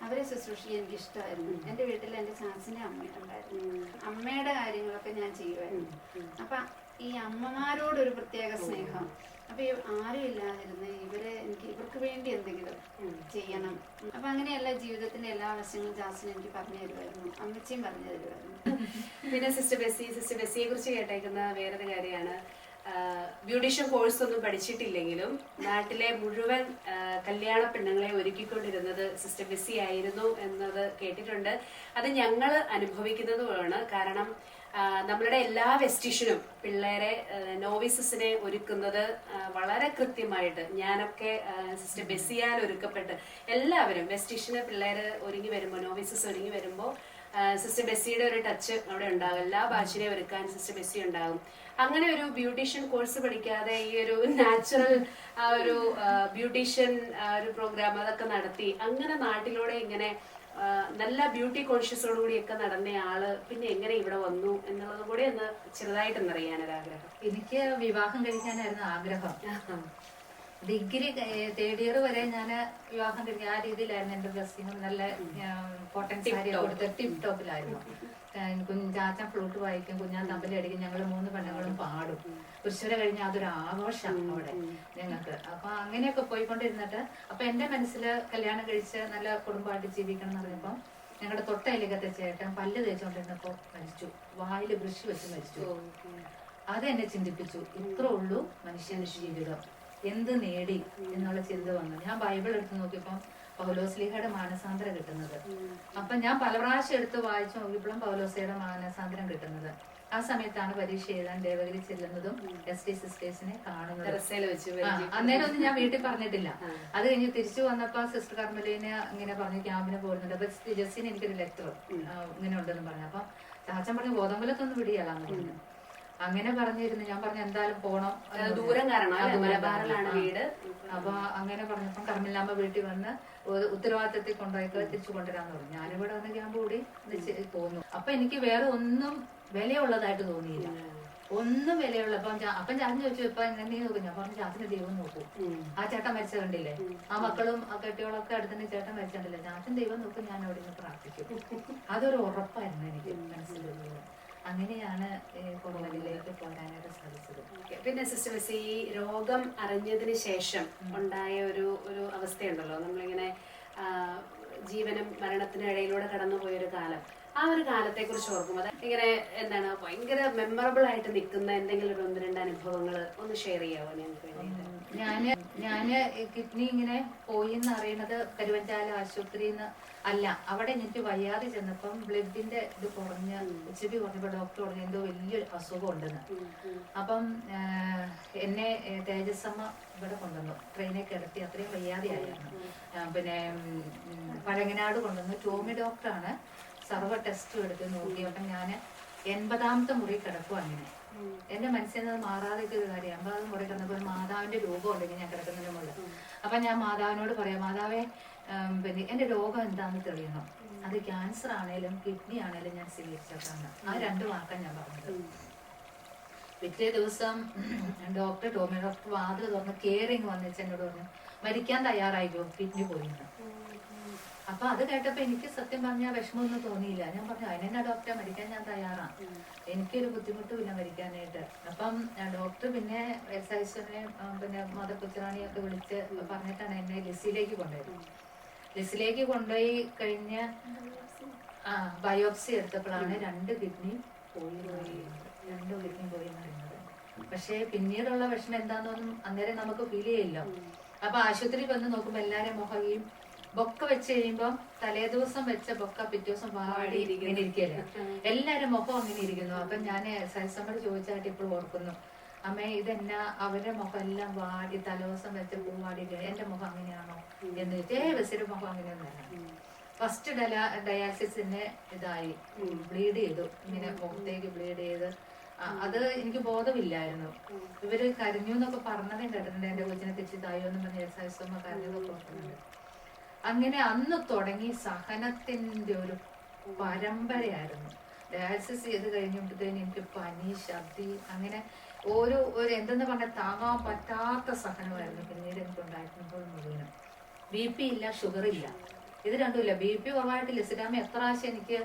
അവരെ ശുശ്രൂഷിക്കാൻ എനിക്ക് ഇഷ്ടമായിരുന്നു എന്റെ വീട്ടിൽ എന്റെ ചാച്ചന്റെ അമ്മയുണ്ടായിരുന്നു അമ്മയുടെ കാര്യങ്ങളൊക്കെ ഞാൻ ചെയ്യുമായിരുന്നു. അപ്പൊ ഈ അമ്മമാരോടൊരു പ്രത്യേക സ്നേഹം. അപ്പൊ ഈ ആരും ഇല്ലാതിരുന്ന് ഇവരെ എനിക്ക് ഇവർക്ക് വേണ്ടി എന്തെങ്കിലും ചെയ്യണം. അപ്പൊ അങ്ങനെയല്ല ജീവിതത്തിന്റെ എല്ലാ വശങ്ങളും ജാസിന് എനിക്ക് പറഞ്ഞു തരുമായിരുന്നു. അമ്മച്ചിയും പറഞ്ഞു തരുമായിരുന്നു. പിന്നെ സിസ്റ്റർ ബെസ്സി സിസ്റ്റർ ബെസ്സിയെ കുറിച്ച് കേട്ടേക്കുന്ന വേറൊരു കാര്യമാണ്. ബ്യൂട്ടീഷ്യൻ കോഴ്സ് ഒന്നും പഠിച്ചിട്ടില്ലെങ്കിലും നാട്ടിലെ മുഴുവൻ കല്യാണ പെണ്ണുങ്ങളെ ഒരുക്കിക്കൊണ്ടിരുന്നത് സിസ്റ്റർ ബെസ്സി ആയിരുന്നു എന്നത് കേട്ടിട്ടുണ്ട്. അത് ഞങ്ങൾ അനുഭവിക്കുന്നതുമാണ്. കാരണം നമ്മളുടെ എല്ലാ വെസ്റ്റിഷനും പിള്ളേരെ നോവിസസിനെ ഒരുക്കുന്നത് വളരെ കൃത്യമായിട്ട് ഞാനൊക്കെ സിസ്റ്റർ ബെസ്സിയാൽ ഒരുക്കപ്പെട്ട് എല്ലാവരും വെസ്റ്റിഷന് പിള്ളേര് ഒരുങ്ങി വരുമ്പോൾ നോവിസസ് ഒരുങ്ങി വരുമ്പോൾ സിസ്റ്റർ ബെസ്സിയുടെ ഒരു ടച്ച് അവിടെ ഉണ്ടാകും. എല്ലാ ഭാഷയെ ഒരുക്കാൻ സിസ്റ്റർ ബെസ്സി ഉണ്ടാകും. അങ്ങനെ ഒരു ബ്യൂട്ടീഷ്യൻ കോഴ്സ് പഠിക്കാതെ ഈ ഒരു നാച്ചുറൽ ആ ഒരു ബ്യൂട്ടീഷ്യൻ ഒരു പ്രോഗ്രാം അതൊക്കെ നടത്തി അങ്ങനെ നാട്ടിലൂടെ ഇങ്ങനെ നല്ല ബ്യൂട്ടി കോൺഷ്യസോടുകൂടിയൊക്കെ നടന്ന ആൾ പിന്നെ എങ്ങനെ ഇവിടെ വന്നു എന്നുള്ളത് കൂടി ഒന്ന് ചെറുതായിട്ടൊന്ന് അറിയാനൊരാഗ്രഹം എനിക്ക് വിവാഹം കഴിക്കാനായിരുന്നു ആഗ്രഹം. ഡിഗ്രി തേർഡ് ഇയർ വരെ ഞാൻ വിവാഹം തിരിഞ്ഞ ആ രീതിയിലായിരുന്നു എന്റെ ഡ്രസ്സിങ്ങും നല്ല കോട്ടൺ സാരി കൊടുത്ത് ടിപ് ടോപ്പിലായിരുന്നു കുഞ്ഞാച്ചൻ ഫ്ലൂട്ട് വായിക്കും കുഞ്ഞാൻ തമ്പലി അടിക്കും ഞങ്ങൾ മൂന്ന് പെണ്ണുങ്ങളും പാടും. കുറച്ചുവരെ കഴിഞ്ഞാൽ അതൊരു ആഘോഷമാണ് അവിടെ ഞങ്ങൾക്ക്. അപ്പൊ അങ്ങനെയൊക്കെ പോയിക്കൊണ്ടിരുന്നിട്ട് അപ്പൊ എന്റെ മനസ്സിൽ കല്യാണം കഴിച്ച് നല്ല കുടുംബമായിട്ട് ജീവിക്കണം എന്ന് പറയുമ്പോൾ ഞങ്ങളുടെ തൊട്ടയിലേക്കത്തെ ചേട്ടൻ പല്ല് തേച്ചുകൊണ്ടിരുന്നപ്പോ മരിച്ചു. വായിൽ ബ്രഷ് വെച്ച് മരിച്ചു. അത് എന്നെ ചിന്തിപ്പിച്ചു. ഇത്ര ഉള്ളൂ മനുഷ്യന്റെ ജീവിതം എന്ത് നേടി എന്നുള്ള ചിന്ത വന്നു. ഞാൻ ബൈബിൾ എടുത്ത് നോക്കിയപ്പോൾ പൗലോസ്ലിഹയുടെ മാനസാന്തരം കിട്ടുന്നത്. അപ്പൊ ഞാൻ പല പ്രാവശ്യം എടുത്ത് വായിച്ചു നോക്കിയപ്പോഴും പൗലോസ്ലിയുടെ മാനസാന്തരം കിട്ടുന്നത്. ആ സമയത്താണ് പരീക്ഷ എഴുതാൻ ദേവഗിരി ചെല്ലുന്നതും എസ് ടി സിസ്റ്റേഴ്സിനെ കാണുന്നതും. അന്നേരം ഒന്നും ഞാൻ വീട്ടിൽ പറഞ്ഞിട്ടില്ല. അത് കഴിഞ്ഞ് തിരിച്ചു വന്നപ്പോ സിസ്റ്റർ കർമ്മലീനെ ഇങ്ങനെ പറഞ്ഞ് ക്യാമ്പിന് പോകുന്നുണ്ട്. അപ്പൊ ജസ്റ്റിന് എനിക്കൊരു ലെറ്റർ ഇങ്ങനെ ഉണ്ടെന്ന് പറഞ്ഞു. അപ്പൊ ചാച്ചൻ പറഞ്ഞു ഗോതമ്പലത്തൊന്നും വിടിയല്ലാന്ന് പറഞ്ഞു. അങ്ങനെ പറഞ്ഞിരുന്നു. ഞാൻ പറഞ്ഞു എന്തായാലും പോണം. ദൂരം കാരണം വീട്. അപ്പൊ അങ്ങനെ പറഞ്ഞപ്പോ കർമ്മില്ലാമ്മ വീട്ടിൽ വന്ന് ഉത്തരവാദിത്തത്തിൽ കൊണ്ടുപോയി തിരിച്ചു കൊണ്ടുവരാന്ന് പറഞ്ഞു. ഞാനിവിടെ വന്ന് ക്യാമ്പ് കൂടി പോന്നു അപ്പൊ എനിക്ക് വേറെ ഒന്നും വിലയുള്ളതായിട്ട് തോന്നിയില്ല. ഒന്നും വിലയുള്ള അപ്പം അപ്പം ഞാൻ ചോദിച്ചു ഇപ്പൊ എങ്ങനെ നോക്കും? ഞാൻ പറഞ്ഞു ചാച്ചന്റെ ദൈവം നോക്കൂ. ആ ചേട്ടൻ മരിച്ച കണ്ടില്ലേ? ആ മക്കളും ആ കെട്ടികളൊക്കെ അടുത്തുനിന്ന് ചേട്ടൻ മരിച്ചിട്ടില്ലേ ചാച്ചൻ ദൈവം നോക്കും ഞാൻ അവിടെ നിന്ന് പ്രാർത്ഥിക്കും. <laughs> അതൊരു ഉറപ്പായിരുന്നു എനിക്ക് മനസ്സിലുള്ളത്. അങ്ങനെയാണ് കുറവലിലേക്ക് പോരാനായിട്ട് സാധിച്ചത്. പിന്നെ സിസ്റ്റർ മിസ് ഈ രോഗം അറിഞ്ഞതിന് ശേഷം ഉണ്ടായ ഒരു ഒരു അവസ്ഥയുണ്ടല്ലോ. നമ്മളിങ്ങനെ ജീവനും മരണത്തിനും ഇടയിലൂടെ കടന്നുപോയ ഒരു കാലം. ആ ഒരു കാലത്തെ കുറിച്ച് ഓർക്കുമ്പോൾ ഇങ്ങനെ എന്താണ് ഭയങ്കര മെമ്മറബിൾ ആയിട്ട് നിൽക്കുന്ന എന്തെങ്കിലും ഒരു ഒന്ന് രണ്ട് അനുഭവങ്ങൾ ഒന്ന് ഷെയർ ചെയ്യാവോ ഞങ്ങൾക്ക് വേണ്ടിയിട്ട്? ഞാൻ ഞാൻ കിഡ്നി ഇങ്ങനെ പോയി എന്ന് അറിയണത് കരുവഞ്ചാല ആശുപത്രിന്ന് അല്ല. അവിടെ എനിക്ക് വയ്യാതെ ചെന്നപ്പം ബ്ലഡിന്റെ ഇത് കുറഞ്ഞ ഇച്ചിരി കുറഞ്ഞപ്പോ ഡോക്ടർ പറഞ്ഞു എന്തോ വലിയൊരു അസുഖം ഉണ്ടെന്ന്. അപ്പം എന്നെ തേജസ്സമ്മ ഇവിടെ കൊണ്ടുവന്നു. ട്രെയിനിൽ കിടത്തി അത്രയും വയ്യാതെയായിരുന്നു. ആയിരുന്നു പിന്നെ പഴങ്ങനാട് കൊണ്ടുവന്നു. ടോമി ഡോക്ടറാണ് സർവ ടെസ്റ്റും എടുത്ത് നോക്കി. അപ്പം ഞാൻ എൺപതാമത്തെ മുറി കിടക്കും അങ്ങനെ. എന്റെ മനസ്സിൽ നിന്ന് മാറാതെ ഒരു കാര്യം. അമ്പത് മുറി കിടന്നപ്പോൾ ഒരു മാതാവിന്റെ രൂപം ഉണ്ടെങ്കിൽ ഞാൻ കിടക്കുന്നതിന് മുകളിൽ അപ്പൊ ഞാൻ മാതാവിനോട് പറയാം മാതാവേ പിന്നെ എന്റെ രോഗം എന്താണെന്ന് തെളിയണം. അത് ക്യാൻസർ ആണേലും കിഡ്നി ആണേലും ഞാൻ സ്വീകരിച്ചേക്കാണ് ആ രണ്ട് വാക്കാണ് ഞാൻ പറഞ്ഞത്. പിറ്റേ ദിവസം ഡോക്ടർ ടോമി ഡോക്ടർ വാതിൽ തുറന്ന് കെയറിങ് വന്നിച്ച് എന്നോട് പറഞ്ഞു മരിക്കാൻ തയ്യാറായിക്കോ? കിഡ്നി പോയിന്ന് അപ്പൊ അത് കേട്ടപ്പോ എനിക്ക് സത്യം പറഞ്ഞാൽ വിഷമമൊന്നും തോന്നിയില്ല. ഞാൻ പറഞ്ഞു അതിനെ ഡോക്ടറെ മരിക്കാൻ ഞാൻ തയ്യാറാണ് എനിക്കൊരു ബുദ്ധിമുട്ടുമില്ല മരിക്കാനായിട്ട്. അപ്പം ഡോക്ടർ പിന്നെ എക്സൈസിനെ പിന്നെ മദർ പുത്രാണിയൊക്കെ വിളിച്ച് പറഞ്ഞിട്ടാണ് എന്നെ ലിസിയിലേക്ക് കൊണ്ടുപോയത്. ലിസിലേക്ക് കൊണ്ടുപോയി കഴിഞ്ഞ് ആ ബയോപ്സി എടുത്തപ്പോഴാണ് രണ്ട് കിഡ്നി പോയി പോയി രണ്ട് കിഡ്നി പോയി എന്ന് പറയുന്നത് പക്ഷേ പിന്നീടുള്ള വിഷമം എന്താണെന്നൊന്നും അന്നേരം നമുക്ക് ഫീൽ ചെയ്യില്ല. അപ്പൊ ആശുപത്രിയിൽ വന്ന് നോക്കുമ്പോൾ എല്ലാരും മുഖം ബൊക്ക വെച്ച് കഴിയുമ്പോ തലേ ദിവസം വെച്ച ബൊക്ക പിറ്റേ ദിവസം വാടി ഇങ്ങനെ ഇരിക്കല്ലേ എല്ലാരും മുഖം അങ്ങനെ ഇരിക്കുന്നു. അപ്പൊ ഞാൻ സത്സമ്മയോട് ചോദിച്ചായിട്ട് ഇപ്പോൾ ഓർക്കുന്നു. അമ്മേ ഇതെന്നാ? അവരുടെ മുഖം എല്ലാം വാടി തലേദിവസം വെച്ച പൂ വാടിയില്ല എന്റെ മുഖം അങ്ങനെയാണോ? എന്ന് ചോദിച്ചാൽ ഏ ബസ്സിന്റെ മുഖം അങ്ങനെയൊന്നല്ല ഫസ്റ്റ് ഡയാലിസിസിന് ഇതായി. ബ്ലീഡ് ചെയ്തു. ഇങ്ങനെ മുഖത്തേക്ക് ബ്ലീഡ് ചെയ്ത്. അത് എനിക്ക് ബോധമില്ലായിരുന്നു. ഇവർ കരഞ്ഞു എന്നൊക്കെ പറഞ്ഞതും കേട്ടിട്ടുണ്ട്. എന്റെ കൊച്ചിനെ തെച്ചിതായോ എന്ന് പറഞ്ഞ സൈസമ്മ കരഞ്ഞതൊക്കെ ഓർക്കുന്നുണ്ട് അങ്ങനെ അന്ന് തുടങ്ങി സഹനത്തിന്റെ ഒരു പരമ്പരയായിരുന്നു. ഡയാലിസിസ് ചെയ്ത് കഴിഞ്ഞപ്പോഴത്തേന് എനിക്ക് പനി ശബ്ദി അങ്ങനെ ഓരോ ഒരു എന്തെന്ന് പറഞ്ഞാൽ താങ്ങാൻ പറ്റാത്ത സഹനമായിരുന്നു. പിന്നീട് എനിക്ക് ഉണ്ടായിരുന്നപ്പോൾ മുഴുവനും. ബി പി ഇല്ല ഷുഗർ ഇല്ല. ഇത് രണ്ടുമില്ല. ബി പി കുറവായിട്ട് ലിസിഡാമി എത്ര പ്രാവശ്യം എനിക്ക്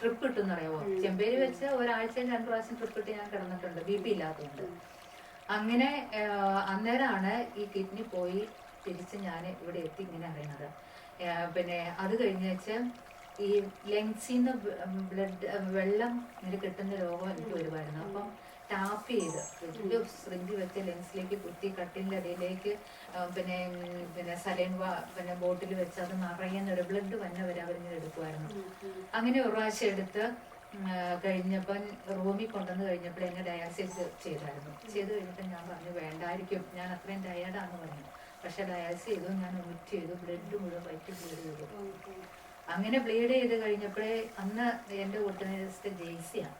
ട്രിപ്പ് കിട്ടുന്നറിയാവോ ചെമ്പേരി വെച്ച് ഒരാഴ്ചയിൽ രണ്ടു പ്രാവശ്യം ട്രിപ്പ് കിട്ടി ഞാൻ കിടന്നിട്ടുണ്ട്. ബി പി ഇല്ലാത്തതുകൊണ്ട്. അങ്ങനെ അന്നേരമാണ് ഈ കിഡ്നി പോയി തിരിച്ച് ഞാൻ ഇവിടെ എത്തി ഇങ്ങനെ അറിയണത്. പിന്നെ അത് കഴിഞ്ഞ് വെച്ച് ഈ ലങ്സിൽ നിന്ന് ബ്ലഡ് വെള്ളം ഇങ്ങനെ കിട്ടുന്ന രോഗം എനിക്ക് വരുമായിരുന്നു. അപ്പം ടാപ്പ് ചെയ്ത് വലിയ സിറിഞ്ച് വെച്ച് ലെൻസിലേക്ക് കുത്തി കട്ടിന്റെ ഇടയിലേക്ക് പിന്നെ പിന്നെ സലൈൻ പിന്നെ ബോട്ടിൽ വെച്ച് അത് നിറയുന്ന ബ്ലഡ് വന്ന വരെ അവരിങ്ങനെ എടുക്കുമായിരുന്നു അങ്ങനെ ഒരു പ്രാവശ്യം എടുത്ത് കഴിഞ്ഞപ്പം റൂമിൽ കൊണ്ടുവന്ന് കഴിഞ്ഞപ്പോൾ എന്നെ ഡയാലിസിസ് ചെയ്തായിരുന്നു. ചെയ്ത് കഴിഞ്ഞപ്പോൾ ഞാൻ പറഞ്ഞു വേണ്ടായിരിക്കും. ഞാൻ അത്രയും ടയേർഡാന്ന് പറഞ്ഞു. പക്ഷെ ഡയാലിസ് ചെയ്തു ഞാൻ ഒമിറ്റ് ചെയ്തു. ബ്ലഡ് മുഴുവൻ വയറ്റി ബ്ലീഡ് ചെയ്തു. അങ്ങനെ ബ്ലീഡ് ചെയ്ത് കഴിഞ്ഞപ്പോഴേ അന്ന് എന്റെ കൂട്ടുകാരിസ്റ്റ് ജെയ്സിയാണ്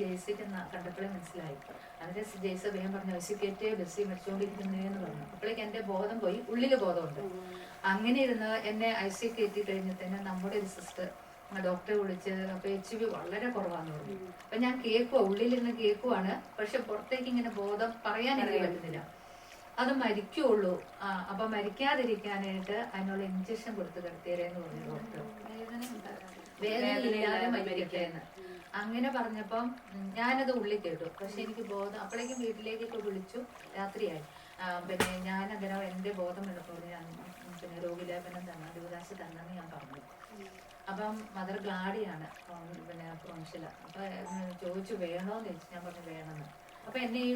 ജെയ്സിക്ക് കണ്ടപ്പോഴേ മനസ്സിലായി. അതിന് ജെയ്സ് വേഗം പറഞ്ഞു ഐസിക്കേറ്റ് ബസ്സിൽ മരിച്ചുകൊണ്ടിരിക്കുന്നതെന്ന് പറഞ്ഞു. അപ്പോഴേക്ക് എന്റെ ബോധം പോയി. ഉള്ളിൽ ബോധമുണ്ട്. അങ്ങനെ ഇരുന്ന് എന്നെ ഐ സി കയറ്റി കഴിഞ്ഞത്തേന് നമ്മുടെ ഒരു സിസ്റ്റർ ഡോക്ടറെ വിളിച്ച് അപ്പൊ എച്ച് ബി വളരെ കുറവാന്ന് പറഞ്ഞു. അപ്പൊ ഞാൻ കേൾക്കുവാ ഉള്ളിലിരുന്ന് കേൾക്കുവാണ്. പക്ഷെ പുറത്തേക്ക് ഇങ്ങനെ ബോധം പറയാൻ എനിക്ക് പറ്റുന്നില്ല. അത് മരിക്കുള്ളൂ. ആ അപ്പൊ മരിക്കാതിരിക്കാനായിട്ട് അതിനുള്ള ഇഞ്ചക്ഷൻ കൊടുത്ത് കിടത്തിയരെന്ന് പറഞ്ഞു ഡോക്ടർ വേദനയില്ലാതെ മരിക്കുന്നു അങ്ങനെ പറഞ്ഞപ്പം ഞാനത് ഉള്ളിൽ കേട്ടു. പക്ഷെ എനിക്ക് ബോധം അപ്പോഴേക്കും വീട്ടിലേക്കൊക്കെ വിളിച്ചു രാത്രിയായി. പിന്നെ ഞാൻ അങ്ങനെ എന്റെ ബോധം എടുപ്പോൾ ഞാൻ പിന്നെ രോഗിലേപനം തന്ന ദേവദാസ് തന്നെന്ന് ഞാൻ പറഞ്ഞു. അപ്പം മദർ ഗ്ലാഡിയാണ് പിന്നെ പ്രൊൻഷിൽ അപ്പൊ ചോദിച്ചു വേണോന്ന്? ചോദിച്ചു ഞാൻ പറഞ്ഞു വേണമെന്ന്. അപ്പൊ എന്നെ ഈ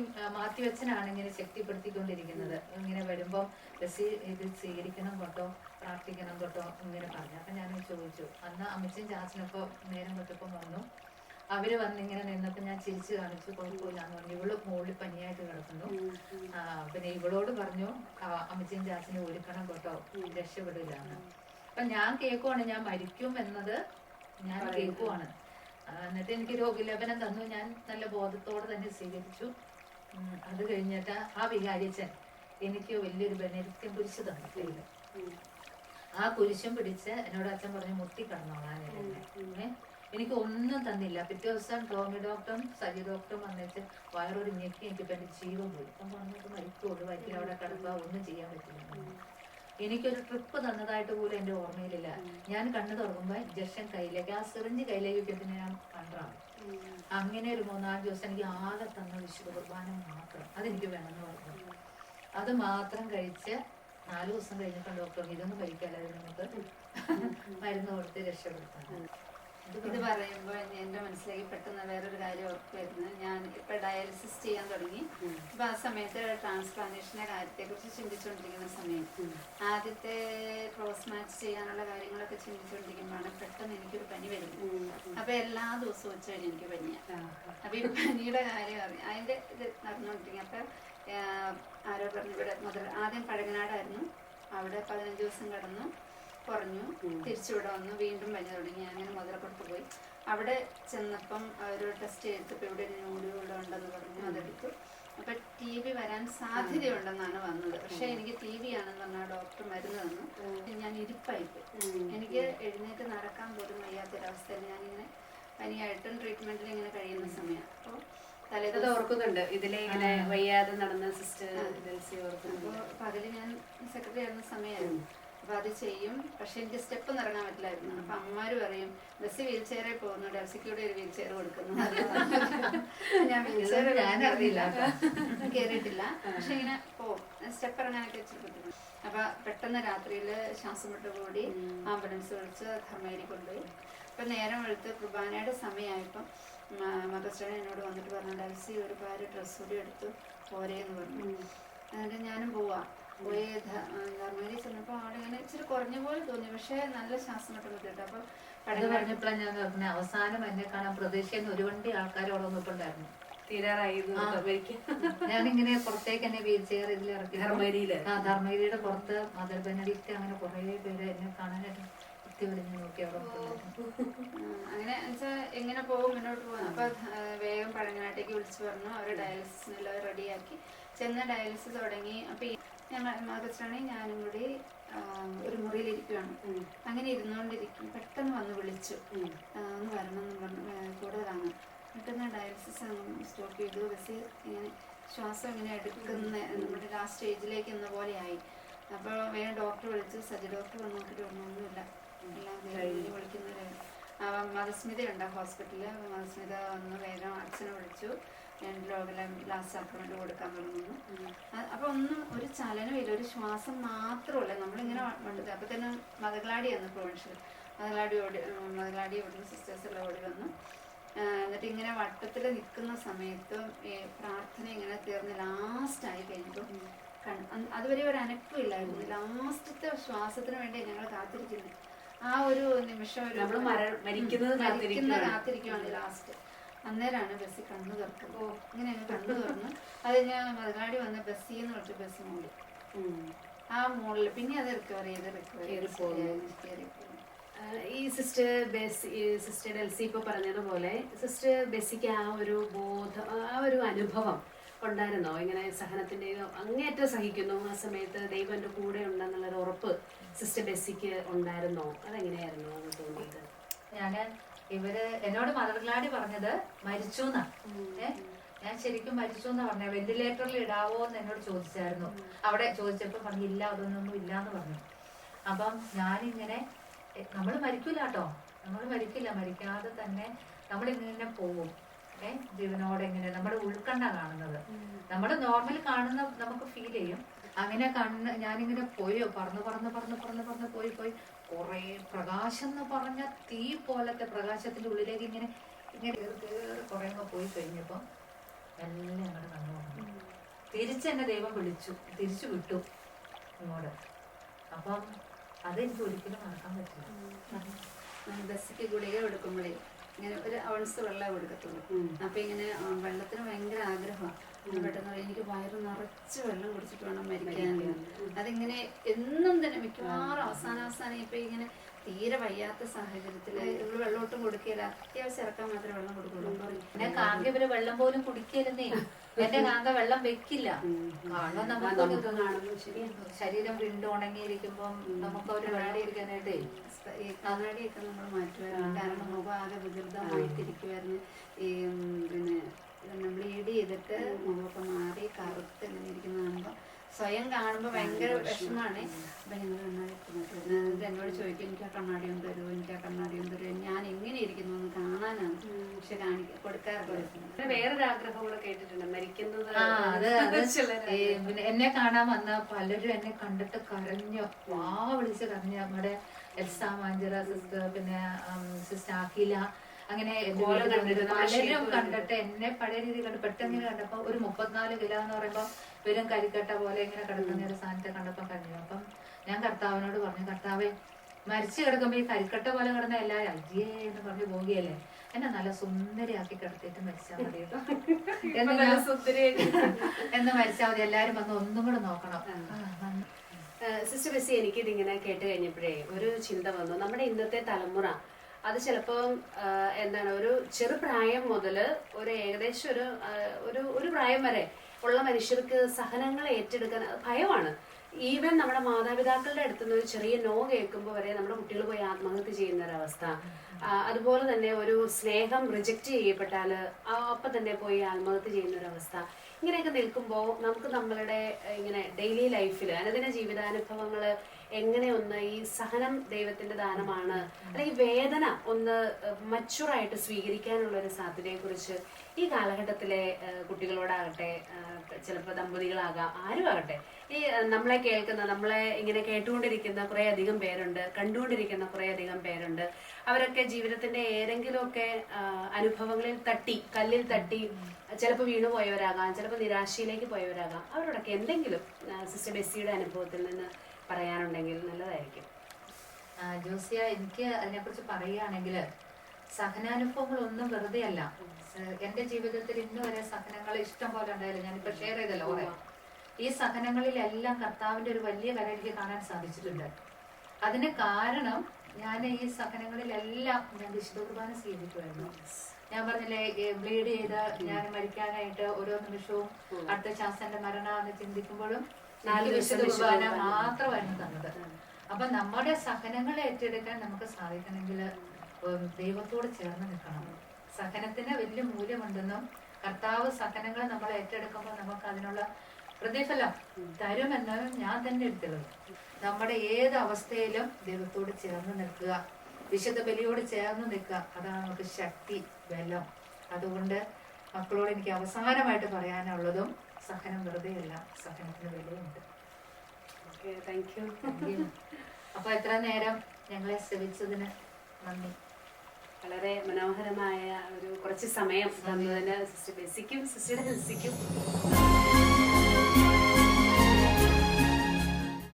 അച്ഛനാണ് ഇങ്ങനെ ശക്തിപ്പെടുത്തിക്കൊണ്ടിരിക്കുന്നത്. ഇങ്ങനെ വരുമ്പം ബസ് ഇത് സ്വീകരിക്കണം കേട്ടോ പ്രാർത്ഥിക്കണം കേട്ടോ ഇങ്ങനെ പറഞ്ഞു. അപ്പൊ ഞാൻ ചോദിച്ചു. അന്ന് അമ്മച്ചും ചാച്ചനൊക്കെ നേരം തൊട്ടപ്പം വന്നു. അവർ വന്ന് ഇങ്ങനെ നിന്നപ്പോ ഞാൻ ചിരിച്ചു കാണിച്ചു കുഴപ്പമില്ലാന്ന് പറഞ്ഞു. ഇവൾ മുകളിൽ പനിയായിട്ട് കിടക്കുന്നു. പിന്നെ ഇവളോട് പറഞ്ഞു അമ്മച്ചിയും ചാച്ചനെ ഒരുക്കണം കേട്ടോ രക്ഷപ്പെടില്ലാന്ന്. അപ്പൊ ഞാൻ കേൾക്കുവാണ് ഞാൻ മരിക്കും എന്നത് ഞാൻ കേൾക്കുവാണ് ആ, എന്നിട്ട് എനിക്ക് രോഗലേപനം തന്നു. ഞാൻ നല്ല ബോധത്തോടെ തന്നെ സ്വീകരിച്ചു. അത് കഴിഞ്ഞിട്ട് ആ വികാരിച്ചൻ എനിക്ക് വലിയൊരു ബനരിത്യം കുരിശ് തന്നു. ആ കുരിശും പിടിച്ച് എന്നോട് അച്ഛൻ പറഞ്ഞു മുട്ടി കടന്നോളാൻ എനിക്ക് ഒന്നും തന്നില്ല. പിറ്റേ ദിവസം ടോമി ഡോക്ടറും സജി ഡോക്ടറും വന്നിട്ട് വയറൊരു ഞെക്കി എനിക്ക് എന്റെ ജീവൻ പോയി അപ്പം പറഞ്ഞിട്ട് മരിക്കുള്ളൂ. വയറ്റിൽ അവിടെ കിടക്കുക ഒന്നും ചെയ്യാൻ പറ്റില്ല. എനിക്കൊരു ട്രിപ്പ് തന്നതായിട്ട് പോലും എന്റെ ഓർമ്മയിലില്ല. ഞാൻ കണ്ണു തുറക്കുമ്പോ ഇഞ്ചക്ഷൻ കയ്യിലേക്ക് ആ സിറിഞ്ച് കയ്യിലേക്ക് വെക്കുന്നതിന് ഞാൻ കണ്ടാണ് അങ്ങനെ ഒരു മൂന്നാൽ ദിവസം എനിക്ക് ആകെ തന്ന വിശുദ്ധ കുർബാന മാത്രം. അതെനിക്ക് വേണമെന്ന് പറഞ്ഞു. അത് മാത്രം കഴിച്ച് നാല് ദിവസം കഴിഞ്ഞപ്പോൾ ഡോക്ടർ ഇതൊന്നും കഴിക്കാല്ലായിരുന്നു നമുക്ക് മരുന്ന് കൊടുത്ത് രക്ഷപ്പെടുത്താം ഇത് പറയുമ്പോൾ എന്റെ മനസ്സിലേക്ക് പെട്ടെന്ന് വേറൊരു കാര്യം ഓർക്കുമായിരുന്നു ഞാൻ ഇപ്പൊ ഡയാലിസിസ് ചെയ്യാൻ തുടങ്ങി. അപ്പൊ ആ സമയത്ത് ട്രാൻസ്പ്ലാന്റേഷന്റെ കാര്യത്തെ കുറിച്ച് ചിന്തിച്ചുകൊണ്ടിരിക്കുന്ന സമയം ആദ്യത്തെ ക്രോസ് മാച്ച് ചെയ്യാനുള്ള കാര്യങ്ങളൊക്കെ ചിന്തിച്ചുകൊണ്ടിരിക്കുമ്പോഴാണ് പെട്ടെന്ന് എനിക്കൊരു പനി വരുന്നത്. അപ്പൊ എല്ലാ ദിവസവും ഉച്ച കഴിഞ്ഞ് എനിക്ക് പനിയാണ് അപ്പൊ ഈ പനിയുടെ കാര്യം അറിയാം. അതിന്റെ ഇത് നടന്നുകൊണ്ടിരിക്കും അപ്പൊ ആരോ പറഞ്ഞു ഇവിടെ മുതൽ ആദ്യം പഴങ്ങനാടായിരുന്നു. അവിടെ പതിനഞ്ച് ദിവസം കിടന്നു. കുറഞ്ഞു തിരിച്ചിവിടെ വന്നു. വീണ്ടും പനി തുടങ്ങി. അങ്ങനെ മുതലക്കൊടുത്ത് പോയി. അവിടെ ചെന്നപ്പം ഒരു ടെസ്റ്റ് ചെയ്തപ്പോൾ ഇവിടെ ന്യൂഡുകൾ ഉണ്ടെന്ന് പറഞ്ഞു. അതെടുത്തു. അപ്പൊ ടി ബി വരാൻ സാധ്യതയുണ്ടെന്നാണ് വന്നത്. പക്ഷെ എനിക്ക് ടി ബി ആണെന്ന് പറഞ്ഞാൽ ഡോക്ടർ മരുന്ന് തന്നു. ഞാൻ ഇരിപ്പായിട്ട് എനിക്ക് എഴുന്നേറ്റ് നടക്കാൻ പോലും വയ്യാത്തൊരവസ്ഥയിൽ ഞാനിങ്ങനെ പനിയായിട്ടും ട്രീറ്റ്മെന്റിൽ ഇങ്ങനെ കഴിയുന്ന സമയം അപ്പോൾ തലേത് ഓർക്കുന്നുണ്ട്. ഇതിലെ ഇങ്ങനെ വയ്യാതെ നടന്ന സിസ്റ്റർ ഓർക്കുന്നു ഓർക്കുന്നുണ്ട്. അപ്പോൾ പകൽ ഞാൻ സെക്രട്ടറി ആയിരുന്ന സമയമായിരുന്നു. അപ്പൊ അത് ചെയ്യും. പക്ഷെ എനിക്ക് സ്റ്റെപ്പ് നിറങ്ങാൻ പറ്റില്ലായിരുന്നു. അപ്പൊ അമ്മമാര് പറയും ബസ് വീൽ ചെയറിൽ പോകുന്നു. ഡെൽസിക്കൂടെ ഒരു വീൽ ചെയർ കൊടുക്കുന്നു. ഞാൻ വീൽ ചെയർ ഞാൻ അറിയില്ല കയറിയിട്ടില്ല പക്ഷെ ഇങ്ങനെ പോകും സ്റ്റെപ്പ് ഇറങ്ങാനൊക്കെ ഇച്ചിരി ബുദ്ധിമുട്ട്. അപ്പൊ പെട്ടെന്ന് രാത്രിയിൽ ശ്വാസം വിട്ട് കൂടി ആംബുലൻസ് വിളിച്ച് ധർമ്മേരി കൊണ്ടുപോയി. അപ്പൊ നേരം വെളുത്ത് കുർബാനയുടെ സമയമായപ്പം മകസ്റ്റോൺ എന്നോട് വന്നിട്ട് പറഞ്ഞു ഡൽസി ഒരു പാര് ഡ്രസ്സ് കൂടി എടുത്തു പോരേന്ന് പറഞ്ഞു. എന്നിട്ട് ഞാനും പോവാ. പോയി ധ- ചെന്നപ്പോ ധർമ്മേരി ചെന്നപ്പോൾ ആളിങ്ങനെ ഇച്ചിരി കുറഞ്ഞ പോലെ തോന്നി. പക്ഷേ നല്ല ശ്വാസം വിട്ട് കേട്ടോ അപ്പൊ അത് പറഞ്ഞപ്പോഴാണ് ഞാൻ പറഞ്ഞു അവസാനം എന്നെ കാണാൻ പ്രതീക്ഷയിൽ ഒരു വണ്ടി ആൾക്കാരോടെ ഒന്നിപ്പുണ്ടായിരുന്നു തീരാറായിരുന്നു ആ. അമേരിക്ക ഞാനിങ്ങനെ പുറത്തേക്ക് എന്നെ വീൽ ചെയർ ഇതിൽ ഇറക്കി. ധർമ്മേരിയിൽ ആ ധർമ്മേരിയുടെ പുറത്ത് മദർ ബെനഡിക്റ്റ് അങ്ങനെ കുറെ പേര് എന്നെ കാണാനായിട്ട് അവിടെ അങ്ങനെ എങ്ങനെ പോകും മുന്നോട്ട് പോകും. അപ്പൊ വേഗം പഴങ്ങനാട്ടേക്ക് വിളിച്ചു പറഞ്ഞു. അവർ ഡയാലിസിസിനെല്ലാം റെഡിയാക്കി ചെന്ന് ഡയാലിസിസ് തുടങ്ങി. അപ്പൊ ഞങ്ങൾ മകച്ചാണെങ്കിൽ ഞാനും കൂടി ഒരു മുറിയിലിരിക്കുകയാണ് അങ്ങനെ ഇരുന്നുകൊണ്ടിരിക്കും. പെട്ടെന്ന് വന്ന് വിളിച്ചു. ഒന്ന് വരണം എന്ന് പറഞ്ഞു. കൂടെ കൂടുതലാണ് പെട്ടെന്ന് ഡയാലിസിസ് സ്റ്റോപ്പ് ചെയ്തു. ബസ് ഇങ്ങനെ ശ്വാസം ഇങ്ങനെ എടുക്കുന്ന നമ്മുടെ ലാസ്റ്റ് സ്റ്റേജിലേക്ക് എന്ന പോലെയായി അപ്പോൾ വേഗം ഡോക്ടർ വിളിച്ചു. സജി ഡോക്ടർ വന്ന് നോക്കിയിട്ട് ഒന്നൊന്നുമില്ല ഒന്നുമില്ല എല്ലാം കഴിഞ്ഞ്. വിളിക്കുന്നത് മതസ്മിതയുണ്ട് ഹോസ്പിറ്റലിൽ മതസ്മിത വന്ന് വേഗം അച്ഛനെ വിളിച്ചു. രണ്ട് ലോകലം ലാസ്റ്റ് സപ്ലിമെന്റ് കൊടുക്കാൻ തുടങ്ങുന്നു. അപ്പൊ ഒന്നും ഒരു ചലനമില്ല ഒരു ശ്വാസം മാത്രമല്ല നമ്മളിങ്ങനെ വണ്ടത് അപ്പൊ തന്നെ മതകളാടി വന്നു പ്രൊവിൻഷ്യൽ മതകളാടി ഓടി മതകളാടി ഓടി സിസ്റ്റേഴ്സ് എല്ലാം ഓടി വന്നു. എന്നിട്ട് ഇങ്ങനെ വട്ടത്തിൽ നിൽക്കുന്ന സമയത്ത് ഈ പ്രാർത്ഥന ഇങ്ങനെ തീർന്ന് ലാസ്റ്റ് ആയി കഴിഞ്ഞപ്പോൾ അതുവരെ ഒരു അനക്കമില്ലായിരുന്നു ലാസ്റ്റത്തെ ശ്വാസത്തിന് വേണ്ടി ഞങ്ങൾ കാത്തിരിക്കുന്നു. ആ ഒരു നിമിഷം മരിക്കുന്നത് മരിക്കുന്ന കാത്തിരിക്കുകയാണ്. ലാസ്റ്റ് അന്നേരമാണ് ബസ്സിൽ കണ്ണു തുറക്കുന്നത്. ഇങ്ങനെ അങ്ങ് കണ്ണു തുറന്നു. അത് ഞാൻ മതനാടി വന്ന ബസ്സിൽ എന്ന് പറഞ്ഞിട്ട് ബസ് മൂടി ആ മുകളിൽ പിന്നെ അത് റിക്കവർ ചെയ്ത് റിക്കവർ ചെയ്ത് ഈ സിസ്റ്റർ ബെസ് സിസ്റ്റർ ഡെൽസി ഇപ്പൊ പറഞ്ഞതുപോലെ സിസ്റ്റർ ബെസ്സിക്ക് ആ ഒരു ബോധം ആ ഒരു അനുഭവം ഉണ്ടായിരുന്നോ? ഇങ്ങനെ സഹനത്തിന്റെയോ അങ്ങേറ്റം സഹിക്കുന്നു. ആ സമയത്ത് ദൈവം എന്റെ കൂടെ ഉണ്ടെന്നുള്ളൊരു ഉറപ്പ് സിസ്റ്റർ ബെസ്സിക്ക് ഉണ്ടായിരുന്നോ? അതെങ്ങനെയായിരുന്നു അത് തോന്നിയത്? ഞാൻ ഇവർ എന്നോട് മദർഗ്ലാഡി പറഞ്ഞത് മരിച്ചു എന്നാ ഞാൻ ശരിക്കും മരിച്ചു എന്നാ പറഞ്ഞ. വെന്റിലേറ്ററിൽ ഇടാവോ എന്ന് എന്നോട് ചോദിച്ചായിരുന്നു. അവിടെ ചോദിച്ചപ്പോ പറഞ്ഞു ഇല്ല അതൊന്നും ഇല്ല എന്ന് പറഞ്ഞു. അപ്പം ഞാനിങ്ങനെ നമ്മൾ മരിക്കൂല കേട്ടോ നമ്മൾ മരിക്കില്ല. മരിക്കാതെ തന്നെ നമ്മൾ ഇങ്ങനെ പോവും. ഏ? ജീവനോടെ ഇങ്ങനെ. നമ്മുടെ ഉൾക്കണ്ണ കാണുന്നത്. നമ്മൾ നോർമൽ കാണുന്ന നമുക്ക് ഫീൽ ചെയ്യും. അങ്ങനെ കണ്ണ് ഞാനിങ്ങനെ പോയോ? പറന്ന് പറന്ന് പറന്ന് പറന്ന് പറന്ന് പോയി പോയി. കുറേ പ്രകാശം എന്ന് പറഞ്ഞ തീ പോലത്തെ പ്രകാശത്തിന്റെ ഉള്ളിലേക്ക് ഇങ്ങനെ ഇങ്ങനെ കേറി അങ്ങ് പോയി കഴിഞ്ഞപ്പോൾ എല്ലാം അങ്ങോട്ട് കണ്ണു തിരിച്ചെന്നെ ദൈവം വിളിച്ചു. തിരിച്ചു വിട്ടു ഇങ്ങോട്ട്. അപ്പം അതെനിക്ക് ഒരിക്കലും മറക്കാൻ പറ്റില്ല. ബസ്സിക്ക് ഗുളിക കൊടുക്കുമ്പോഴേ ഇങ്ങനെ ഒരു ഔൺസ് വെള്ളം കൊടുക്കത്തുള്ളൂ. അപ്പൊ ഇങ്ങനെ വെള്ളത്തിന് ഭയങ്കര ആഗ്രഹമാണ് പെട്ടെന്ന് എനിക്ക് വയറ് നിറച്ച് വെള്ളം കുടിച്ചിട്ട് വേണം മരിക്കാൻ. അതിങ്ങനെ എന്നും തന്നെ മിക്കവാറും അവസാന അവസാനം ഇപ്പൊ ഇങ്ങനെ തീരെ വയ്യാത്ത സാഹചര്യത്തിൽ നമ്മൾ വെള്ളമൊട്ടും കൊടുക്കില്ല അത്യാവശ്യം ഇറക്കാൻ മാത്രമേ വെള്ളം കൊടുക്കുള്ളൂ. ഞാൻ കാങ്ക ഇവർ വെള്ളം പോലും കുടിക്കരുന്നേ എന്റെ കാങ്ക വെള്ളം വെക്കില്ല. കാരണം നമുക്ക് ശരീരം വിണ്ടു ഉണങ്ങിയിരിക്കുമ്പം നമുക്ക് ഒരു വെള്ളം ഇരിക്കാനായിട്ടേ ഈ കണ്ണാടിയൊക്കെ നമ്മൾ മാറ്റുമായിരുന്നു കാരണം മുഖം ആകെ വികൃതമായിട്ടിരിക്കുമായിരുന്നു ഈ ഉം, പിന്നെ നമ്മൾ ഈട് ചെയ്തിട്ട് മുഖമൊക്കെ മാറി കറുത്ത് ഇങ്ങനെ ഇരിക്കുന്ന കാണുമ്പോൾ സ്വയം കാണുമ്പോൾ ഭയങ്കര വിഷമാണ്. ഭയങ്കര ഞങ്ങൾ കണ്ണാടി എന്നോട് ചോദിക്കും എനിക്ക് ആ കണ്ണാടി ഒന്ന് തരുമോ എനിക്ക് ആ കണ്ണാടി ഒന്ന് തരുമോ ഞാൻ എങ്ങനെ ഇരിക്കുന്നു എന്ന് കാണാനാണ് പക്ഷെ കാണിക്ക കൊടുക്കാറില്ല. പിന്നെ വേറൊരു ആഗ്രഹം കൂടെ കേട്ടിട്ടുണ്ട്. മരിക്കുന്നത് ആ അത് പിന്നെ എന്നെ കാണാൻ വന്ന പലരും എന്നെ കണ്ടിട്ട് കരഞ്ഞു വാ വിളിച്ച് കരഞ്ഞു. നമ്മുടെ എൽസ മാഞ്ചറ സിസ്റ്റർ പിന്നെ സിസ്റ്റർ അഖില അങ്ങനെ കോലം കണ്ടിട്ട് പലരും കണ്ടിട്ട് എന്നെ പഴയ രീതിയിൽ കണ്ട് പെട്ടെന്ന് ഇങ്ങനെ കണ്ടപ്പോ ഒരു മുപ്പത്തിനാല് കിലോ എന്ന് പറയുമ്പോ വെറും കരിക്കട്ട പോലെ ഇങ്ങനെ കിടക്കുന്ന ഒരു സാധനത്തെ കണ്ടപ്പോ കഴിഞ്ഞു അപ്പം ഞാൻ കർത്താവിനോട് പറഞ്ഞു കർത്താവേ മരിച്ചു കിടക്കുമ്പോ ഈ കരിക്കട്ട പോലെ കിടന്ന എല്ലാവരും അയ്യേ എന്ന് പറഞ്ഞു പോകിയല്ലേ എന്നെ നല്ല സുന്ദരിയാക്കി കിടത്തിയിട്ട് മരിച്ചാൽ മതി എന്ന് <laughs> മരിച്ചാൽ മതി. എല്ലാരും വന്ന് ഒന്നും കൂടെ നോക്കണം. സിസ്റ്റർ ബസ് എനിക്കിതിങ്ങനെ കേട്ട് കഴിഞ്ഞപ്പോഴേ ഒരു ചിന്ത വന്നു. നമ്മുടെ ഇന്നത്തെ തലമുറ അത് ചിലപ്പം എന്താണ് ഒരു ചെറുപ്രായം മുതൽ ഒരു ഏകദേശം ഒരു ഒരു ഒരു പ്രായം വരെ ഉള്ള മനുഷ്യർക്ക് സഹനങ്ങൾ ഏറ്റെടുക്കാൻ ഭയമാണ്. ഈവൻ നമ്മുടെ മാതാപിതാക്കളുടെ അടുത്ത് നിന്ന് ഒരു ചെറിയ നോ കേൾക്കുമ്പോൾ വരെ നമ്മുടെ കുട്ടികൾ പോയി ആത്മഹത്യ ചെയ്യുന്ന ഒരവസ്ഥ അതുപോലെ തന്നെ ഒരു സ്നേഹം റിജക്റ്റ് ചെയ്യപ്പെട്ടാൽ അപ്പം തന്നെ പോയി ആത്മഹത്യ ചെയ്യുന്ന ഒരവസ്ഥ ഇങ്ങനെയൊക്കെ നിൽക്കുമ്പോൾ നമുക്ക് നമ്മളുടെ ഇങ്ങനെ ഡെയിലി ലൈഫിൽ അനുദിന ജീവിതാനുഭവങ്ങൾ എങ്ങനെ ഒന്ന് ഈ സഹനം ദൈവത്തിന്റെ ദാനമാണ് അല്ലെങ്കിൽ വേദന ഒന്ന് മച്ചുറായിട്ട് സ്വീകരിക്കാനുള്ള ഒരു സാധ്യതയെ കുറിച്ച് ഈ കാലഘട്ടത്തിലെ കുട്ടികളോടാകട്ടെ ചിലപ്പോൾ ദമ്പതികളാകാം ആരും ആകട്ടെ ഈ നമ്മളെ കേൾക്കുന്ന നമ്മളെ ഇങ്ങനെ കേട്ടുകൊണ്ടിരിക്കുന്ന കുറേ അധികം പേരുണ്ട് കണ്ടുകൊണ്ടിരിക്കുന്ന കുറേ അധികം പേരുണ്ട്. അവരൊക്കെ ജീവിതത്തിന്റെ ഏതെങ്കിലുമൊക്കെ അനുഭവങ്ങളിൽ തട്ടി കല്ലിൽ തട്ടി ചിലപ്പോൾ വീണു പോയവരാകാം ചിലപ്പോൾ നിരാശയിലേക്ക് പോയവരാകാം. അവരോടൊക്കെ എന്തെങ്കിലും സിസ്റ്റർ ബെസ്സിയുടെ അനുഭവത്തിൽ നിന്ന് പറയാനുണ്ടെങ്കിൽ നല്ലതായിരിക്കും. ജോസിയ എനിക്ക് അതിനെക്കുറിച്ച് പറയുകയാണെങ്കിൽ സഹനാനുഭവങ്ങളൊന്നും വെറുതെ അല്ല എന്റെ ജീവിതത്തിൽ ഇന്ന് വരെ സഹനങ്ങൾ ഇഷ്ടം പോലെ ഉണ്ടായില്ല. ഞാനിപ്പോ ഷെയർ ചെയ്തല്ലോ കുറെ. ഈ സഹനങ്ങളിലെല്ലാം കർത്താവിന്റെ ഒരു വലിയ കര എനിക്ക് കാണാൻ സാധിച്ചിട്ടുണ്ട്. അതിന് കാരണം ഞാൻ ഈ സഹനങ്ങളിലെല്ലാം ഞാൻ വിശുദ്ധ കുർബാന സ്വീകരിക്കുമായിരുന്നു ഞാൻ പറഞ്ഞില്ലേ ബ്ലീഡ് ചെയ്ത് ഞാൻ മരിക്കാനായിട്ട് ഓരോ നിമിഷവും അടുത്ത ശാസ്ത്രന്റെ മരണം എന്ന് ചിന്തിക്കുമ്പോഴും നാല് വിശുദ്ധ കുർബാന. മാത്രമായിരുന്നു തന്നത്. അപ്പൊ നമ്മുടെ സഹനങ്ങളെ ഏറ്റെടുക്കാൻ നമുക്ക് സാധിക്കണമെങ്കിൽ ദൈവത്തോട് ചേർന്ന് നിൽക്കണം. സഹനത്തിന് വലിയ മൂല്യമുണ്ടെന്നും കർത്താവ് സഹനങ്ങൾ നമ്മൾ ഏറ്റെടുക്കുമ്പോൾ നമുക്ക് അതിനുള്ള പ്രതിഫലം തരുമെന്ന് ഞാൻ തന്നെ എടുത്തുള്ളത് നമ്മുടെ ഏത് അവസ്ഥയിലും ദൈവത്തോട് ചേർന്ന് നിൽക്കുക വിശുദ്ധ ബലിയോട് ചേർന്ന് നിൽക്കുക. അതാണ് നമുക്ക് ശക്തി ബലം. അതുകൊണ്ട് മക്കളോട് എനിക്ക് അവസാനമായിട്ട് പറയാനുള്ളതും സഹനം വെറുതെയല്ല സഹനത്തിന് വിലയുണ്ട്. ഓക്കെ താങ്ക് യു അപ്പൊ എത്ര നേരം ഞങ്ങളെ ശ്രമിച്ചതിന് നന്ദി. വളരെ മനോഹരമായ ഒരു കുറച്ച് സമയം തന്നതിന് സിസ്റ്റർ ബെസിക്കും സിസ്റ്റർ ഹെൽസിക്കും.